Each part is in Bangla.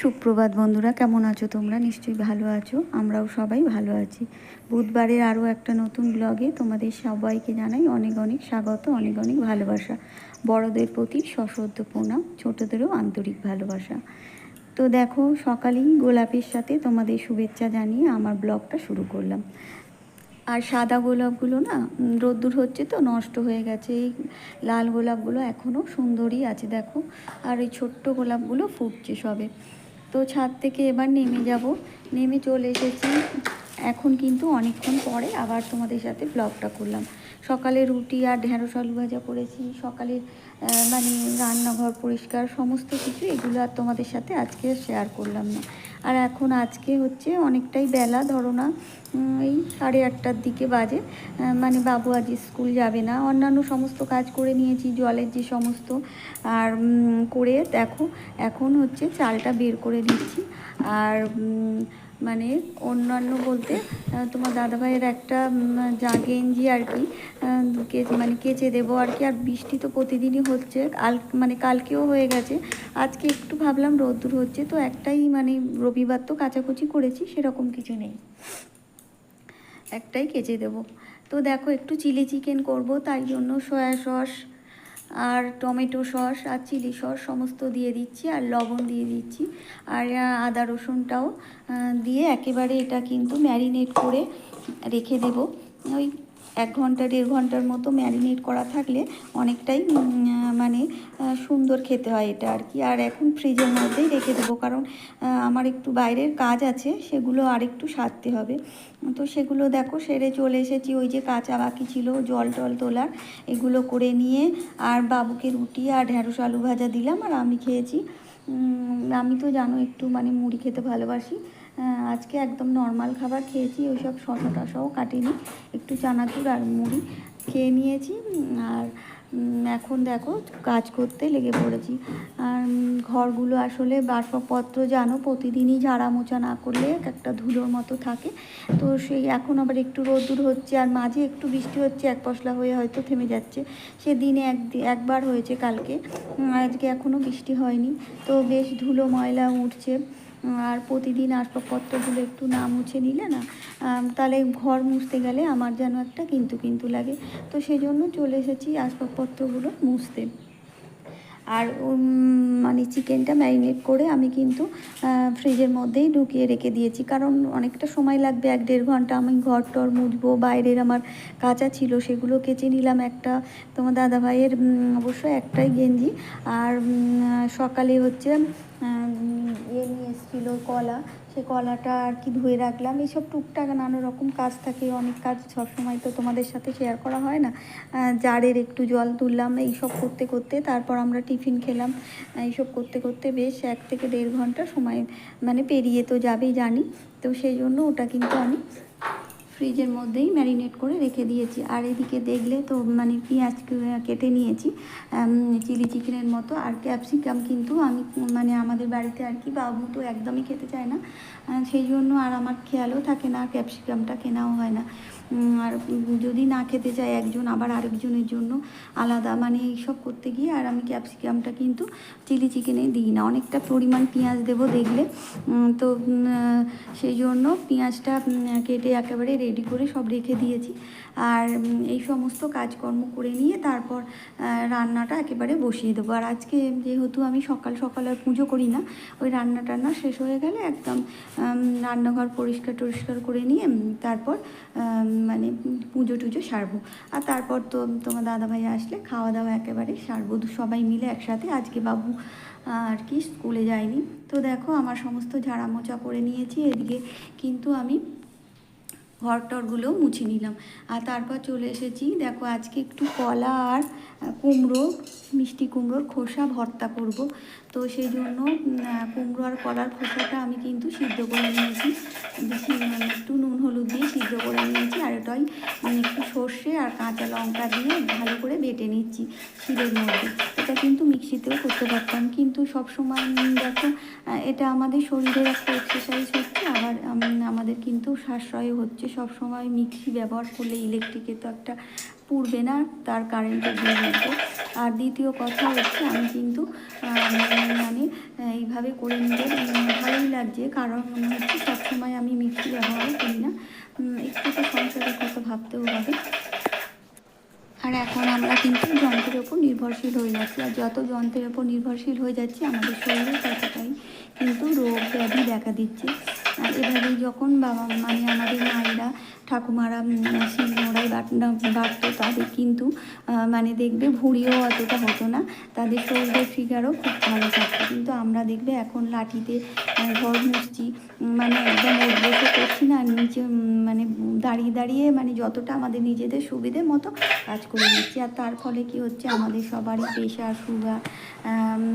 সুপ্রভাত বন্ধুরা, কেমন আছো তোমরা? নিশ্চয়ই ভালো আছো। আমরাও সবাই ভালো আছি। বুধবারের আরও একটা নতুন ব্লগে তোমাদের সবাইকে জানাই অনেক অনেক স্বাগত, অনেক অনেক ভালোবাসা। বড়দের প্রতি সশ্রদ্ধ প্রণাম, ছোটদেরও আন্তরিক ভালোবাসা। তো দেখো, সকালেই গোলাপের সাথে তোমাদের শুভেচ্ছা জানিয়ে আমার ব্লগটা শুরু করলাম। আর সাদা গোলাপগুলো না রোদ্দুর হচ্ছে তো, নষ্ট হয়ে গেছে। এই লাল গোলাপগুলো এখনও সুন্দরই আছে, দেখো। আর এই ছোট্ট গোলাপগুলো ফুটছে সবে। তো ছাদ থেকে এবার নেমে যাব। নেমে চলে এসেছি। এখন কিন্তু অনেকক্ষণ পরে আবার তোমাদের সাথে ব্লগটা করলাম। সকালে রুটি আর ঢেঁড়স আলু ভাজা করেছি সকালের মানে রান্নাঘর পরিষ্কার সমস্ত কিছু, এগুলো আর তোমাদের সাথে আজকে শেয়ার করলাম না। আর এখন আজকে হচ্ছে অনেকটাই বেলা, ধরো না এই সাড়ে আটটার দিকে বাজে। মানে বাবু আজ স্কুল যাবে না। অন্যান্য সমস্ত কাজ করে নিয়েছি, জলের যে সমস্ত। আর করে দেখো, এখন হচ্ছে চালটা বের করে দিচ্ছি আর মানে অন্যান্য বলতে তোমার দাদাভাইয়ের একটা যা গেঞ্জি আর কি কেচে মানে কেচে দেবো আর কি, আর বৃষ্টি তো প্রতিদিনই হচ্ছে, কাল মানে কালকেও হয়ে গেছে, আজকে একটু ভাবলাম রোদ্দুর হচ্ছে, তো একটাই মানে রবিবার তো কাচাকুচি করেছি, সেরকম কিছু নেই। একটাই কেচে দেবো। তো দেখো, একটু চিলি চিকেন করব, তাই জন্য সয়া সস আর টমেটো সস আর চিলি সস সমস্ত দিয়ে দিচ্ছি, আর লবণ দিয়ে দিচ্ছি, আর আদা রসুনটাও দিয়ে একেবারে এটা কিন্তু ম্যারিনেট করে রেখে দেব। ওই এক ঘণ্টা, দেড় ঘণ্টার মতো ম্যারিনেট করা থাকলে অনেকটাই মানে সুন্দর খেতে হয় এটা আর কি। আর এখন ফ্রিজের মধ্যেই রেখে দেবো কারণ আমার একটু বাইরের কাজ আছে, সেগুলো আর একটু সারতে হবে। তো সেগুলো দেখো, সেরে চলে এসেছি। ওই যে কাঁচা বাকি ছিল, জল টল তোলার, এগুলো করে নিয়ে আর বাবুকে রুটি আর ঢ্যাঁড়স আলু ভাজা দিলাম আর আমি খেয়েছি। আমি তো জানো একটু মানে মুড়ি খেতে ভালোবাসি। আজকে একদম নর্মাল খাবার খেয়েছি ওই ওইসব শশা টশাও কাটিনি, একটু চানাচুর আর মুড়ি খেয়ে নিয়েছি আর এখন দেখো কাজ করতে লেগে পড়েছি। আর ঘরগুলো আসলে বাসপত্র জানো, প্রতিদিনই ঝাড়া মোছা না করলে এক একটা ধুলোর মতো থাকে। তো সেই এখন আবার একটু রোদ্দুর হচ্ছে, আর মাঝে একটু বৃষ্টি হচ্ছে, এক পশলা হয়ে হয়তো থেমে যাচ্ছে। সে দিনে এক একবার হয়েছে কালকে আজকে এখনও বৃষ্টি হয়নি। তো বেশ ধুলো ময়লা উঠছে। আর প্রতিদিন আসবাবপত্রগুলো একটু না মুছে নিলে না তাহলে ঘর মুছতে গেলে আমার যেন একটা কিন্তু কিন্তু লাগে। তো সেই জন্য চলে এসেছি আসবাবপত্রগুলো মুছতে। আর মানে চিকেনটা ম্যারিনেট করে আমি কিন্তু ফ্রিজের মধ্যেই ঢুকিয়ে রেখে দিয়েছি। কারণ অনেকটা সময় লাগবে, এক দেড় ঘণ্টা আমি ঘর টর মুছবো, বাইরের আমার কাঁচা ছিল সেগুলো কেচে নিলাম একটা, তোমার দাদাভাইয়ের অবশ্য একটাই গেঞ্জি। আর সকালে হচ্ছে ইয়ে নিয়ে এসেছিল কলা। সে কলাটা আর কি ধুয়ে রাখলাম। এইসব টুকটাক নানা রকম কাজ থাকে, অনেক কাজ সবসময় তো তোমাদের সাথে শেয়ার করা হয় না। জারের একটু জল তুললাম, এইসব করতে করতে। তারপর আমরা টিফিন খেলাম, এইসব করতে করতে বেশ এক থেকে দেড় ঘণ্টা সময় মানে পেরিয়ে তো যাবেই জানি। তো সেই জন্য ওটা কিন্তু আমি ফ্রিজের মধ্যেই ম্যারিনেট করে রেখে দিয়েছি। আর এদিকে দেখলে তো মানে পেঁয়াজ কেটে নিয়েছি চিলি চিকেনের মতো। আর ক্যাপসিকাম কিন্তু আমি মানে আমাদের বাড়িতে আর কি বাবু তো একদমই খেতে চায় না। সেই জন্য আর আমার খেয়ালও থাকে না ক্যাপসিকামটা কেনাও হয় না। আর যদি না খেতে চায় একজন, আবার আরেকজনের জন্য আলাদা। মানে এইসব করতে গিয়ে আর আমি ক্যাপসিকামটা কিন্তু চিলি চিকেনে দিই না। অনেকটা পরিমাণ পেঁয়াজ দেব দেখলে। তো সেই জন্য পেঁয়াজটা কেটে একেবারে রেডি করে সব রেখে দিয়েছি। আর এই সমস্ত কাজকর্ম করে নিয়ে তারপর রান্নাটা একেবারে বসিয়ে দেবো। আর আজকে যেহেতু আমি সকাল সকাল আর পুজো করি না, ওই রান্না টান্না শেষ হয়ে গেলে একদম রান্নাঘর পরিষ্কার টরিষ্কার করে নিয়ে তারপর মানে পুজো টুজো সারবো। আর তারপর তো তোমার দাদাভাই আসলে খাওয়া দাওয়া একেবারে সারবো সবাই মিলে একসাথে। আজকে বাবু আর কি স্কুলে যায়নি। তো দেখো, আমার সমস্ত ঝাড়া মোচা করে নিয়েছি। এদিকে কিন্তু আমি ঘর টরগুলো মুছে নিলাম। আর তারপর চলে এসেছি, দেখো আজকে একটু কলা আর কুমড়ো, মিষ্টি কুমড়োর খোসা ভর্তা করব। তো সেই জন্য কুমড়ো আর কলার খোসাটা আমি কিন্তু সিদ্ধ করে নিয়েছি। বেশি মানে একটু নুন, হলুদ দিয়ে সিদ্ধ করে নিয়েছি। এটাই একটু সর্ষে আর কাঁচা লঙ্কা দিয়ে ভালো করে বেটে নিচ্ছি শিলের মধ্যে। এটা কিন্তু মিক্সিতেও করতে পারতাম, কিন্তু সবসময় সময় দেখো এটা আমাদের শরীরের একটা এক্সারসাইজ হচ্ছে, আবার আমাদের কিন্তু সাশ্রয় হচ্ছে। সব সময় মিক্সি ব্যবহার করলে ইলেকট্রিকে তো একটা পুড়বে না, তার কারেন্টের বিল উঠবে আর দ্বিতীয় কথা হচ্ছে, আমি কিন্তু মানে এইভাবে করে নিতে ভালোই লাগছে, কারণ হচ্ছে সবসময় আমি মিক্সি ব্যবহার করি না। একটু তো সংসারের কথা ভাবতেও হবে। আর এখন আমরা কিন্তু যন্ত্রের ওপর নির্ভরশীল হয়ে যাচ্ছি, আর যত যন্ত্রের ওপর নির্ভরশীল হয়ে যাচ্ছি, আমাদের শরীরে ততটাই কিন্তু রোগ ব্যাধি দেখা দিচ্ছে। আর এভাবেই যখন বাবা মানে আমাদের মায়েরা ঠাকুমারা শিলনোড়ায় বাটতো তাদের কিন্তু মানে দেখবে ভুঁড়িও অতটা হতো না। তাদের শরীরের ফিগারও খুব ভালো থাকতো। কিন্তু আমরা দেখবে এখন লাঠিতে ঘর মুছছি মানে একদম বসে করছি না, নিচে মানে দাঁড়িয়ে দাঁড়িয়ে মানে যতটা আমাদের নিজেদের সুবিধে মতো কাজ করে নিচ্ছি আর তার ফলে কি হচ্ছে, আমাদের সবারই প্রেশার, সুগার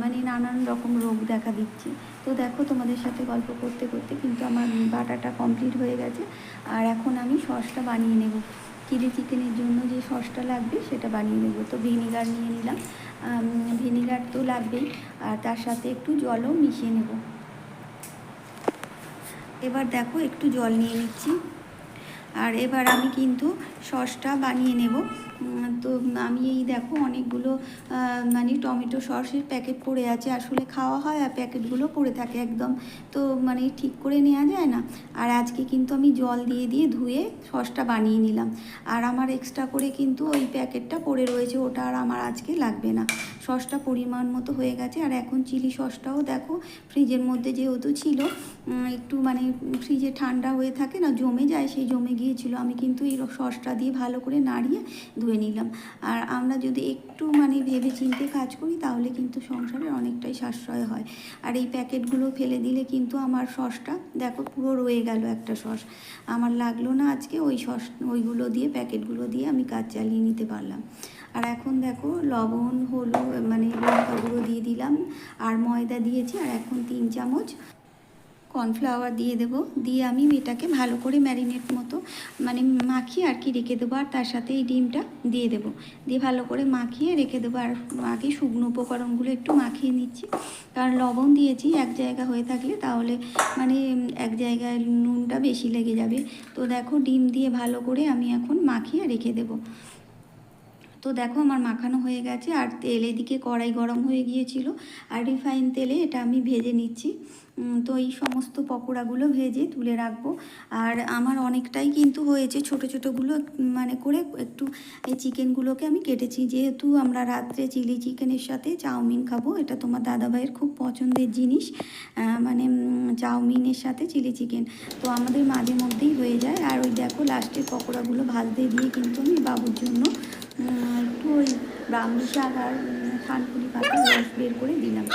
মানে নানান রকম রোগ দেখা দিচ্ছে। তো দেখো তোমাদের সাথে গল্প করতে করতে কিন্তু আমার বাটাটা কমপ্লিট হয়ে গেছে। আর এখন আমি সসটা বানিয়ে নেব। চিলি চিকেনের জন্য যে সসটা লাগবে সেটা বানিয়ে নেব। তো ভিনিগার নিয়ে নিলাম। ভিনিগার তো লাগবেই। আর তার সাথে একটু জলও মিশিয়ে নেব। এবার দেখো একটু জল নিয়ে নিচ্ছি। আর এবার আমি কিন্তু সসটা বানিয়ে নেব। তো আমি এই দেখো অনেকগুলো মানে টমেটো সসের প্যাকেট পড়ে আছে। আসলে খাওয়া হয় আর প্যাকেটগুলো পড়ে থাকে একদম। তো মানে ঠিক করে নেওয়া যায় না। আর আজকে কিন্তু আমি জল দিয়ে দিয়ে ধুয়ে সসটা বানিয়ে নিলাম। আর আমার এক্সট্রা করে কিন্তু ওই প্যাকেটটা পড়ে রয়েছে। ওটা আর আমার আজকে লাগবে না। সসটা পরিমাণ মতো হয়ে গেছে। আর এখন চিলি সসটাও দেখো ফ্রিজের মধ্যে যেহেতু ছিল একটু মানে ফ্রিজে ঠান্ডা হয়ে থাকে না, জমে যায়। সেই জমে গিয়েছিল। আমি কিন্তু এই সসটা দিয়ে ভালো করে নাড়িয়ে ধুয়ে নিলাম। আর আমরা যদি একটু মানে ভেবে চিন্তে কাজ করি, তাহলে কিন্তু সংসারে অনেকটাই সাশ্রয় হয়। আর এই প্যাকেটগুলো ফেলে দিলে কিন্তু আমার সসটা, দেখো পুরো রয়ে গেল একটা সস। আমার লাগল না আজকে, ওই সস, ওইগুলো দিয়ে, প্যাকেটগুলো দিয়ে আমি কাজ চালিয়ে নিতে পারলাম। আর এখন দেখো, লবণ, হলুদ মানে লঙ্কা গুঁড়ো দিয়ে দিলাম, আর ময়দা দিয়েছি, আর এখন তিন চামচ কর্নফ্লাওয়ার দিয়ে দেবো। দিয়ে আমি এটাকে ভালো করে ম্যারিনেট মতো মানে মাখিয়ে আর কি রেখে দেবো। আর তার সাথে এই ডিমটা দিয়ে দেবো। দিয়ে ভালো করে মাখিয়ে রেখে দেবো। আর আগে শুকনো উপকরণগুলো একটু মাখিয়ে নিচ্ছি। কারণ লবণ দিয়েছি এক জায়গা হয়ে থাকলে তাহলে মানে এক জায়গায় নুনটা বেশি লেগে যাবে। তো দেখো ডিম দিয়ে ভালো করে আমি এখন মাখিয়ে রেখে দেবো। তো দেখো আমার মাখানো হয়ে গেছে আর তেল এদিকে কড়াই গরম হয়ে গিয়েছিল আর রিফাইন তেলে এটা আমি ভেজে নিচ্ছি। তো এই সমস্ত পকোড়াগুলো ভেজে তুলে রাখব। আর আমার অনেকটাই কিন্তু হয়েছে ছোট ছোটোগুলো মানে করে একটু এই চিকেনগুলোকে আমি কেটেছি। যেহেতু আমরা রাত্রে চিলি চিকেনের সাথে চাউমিন খাব, এটা তোমার দাদাভাইয়ের খুব পছন্দের জিনিস মানে চাউমিনের সাথে চিলি চিকেন। তো আমাদের মাঝে মধ্যেই হয়ে যায়। আর ওই দেখো লাস্টের পকোড়াগুলো ভাজতে দিয়ে কিন্তু আমি বাবুর জন্য শাক আর পাতা রস বের করে দিলাম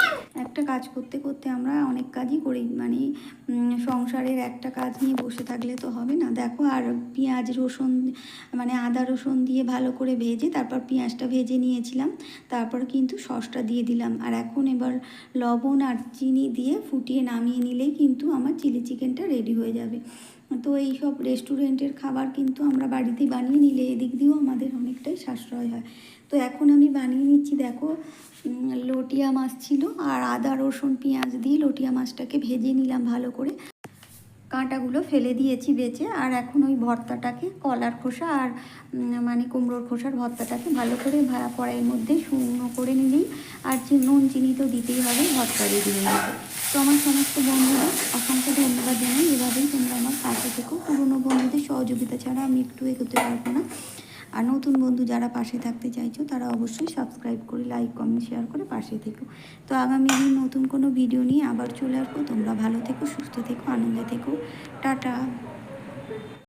একটা কাজ করতে করতে আমরা অনেক কাজই করি মানে সংসারের একটা কাজ নিয়ে বসে থাকলে তো হবে না। দেখো, আর পেঁয়াজ, রসুন মানে আদা, রসুন দিয়ে ভালো করে ভেজে, তারপর পেঁয়াজটা ভেজে নিয়েছিলাম, তারপর কিন্তু সসটা দিয়ে দিলাম। আর এখন এবার লবণ আর চিনি দিয়ে ফুটিয়ে নামিয়ে নিলেই কিন্তু আমার চিলি চিকেনটা রেডি হয়ে যাবে। তো এই সব রেস্টুরেন্টের খাবার কিন্তু আমরা বাড়িতে বানিয়ে নিলে এদিক দিয়েও আমাদের অনেকটাই সাশ্রয় হয়। তো এখন আমি বানিয়ে নিচ্ছি, দেখো লটিয়া মাছ ছিল আর আদা, রসুন, পেঁয়াজ দিয়ে লটিয়া মাছটাকে ভেজে নিলাম ভালো করে। কাঁটাগুলো ফেলে দিয়েছি বেঁচে আর এখন ওই ভর্তাটাকে, কলার খোসা আর মানে কুমড়োর খোসার ভর্তাটাকে ভালো করে কড়াইয়ের মধ্যে শুকনো করে নিলেই আর নুন, চিনি তো দিতেই হবে, ভর্তা হয়ে তো আমার সমস্ত বন্ধুরা অসংখ্য ধন্যবাদ জানাই। এভাবেই তোমরা আমার পাশে থেকো পুরনো বন্ধুদের সহযোগিতা ছাড়া আমি একটু এগোতে পারব না। আর নতুন বন্ধু যারা পাশে থাকতে চাইছো, তারা অবশ্যই সাবস্ক্রাইব করে লাইক কমেন্ট শেয়ার করে পাশে থেকো। তো আগামী দিন নতুন কোনো ভিডিও নিয়ে আবার চলে আসব। তোমরা ভালো থেকো, সুস্থ থেকো, আনন্দে থেকো। টাটা!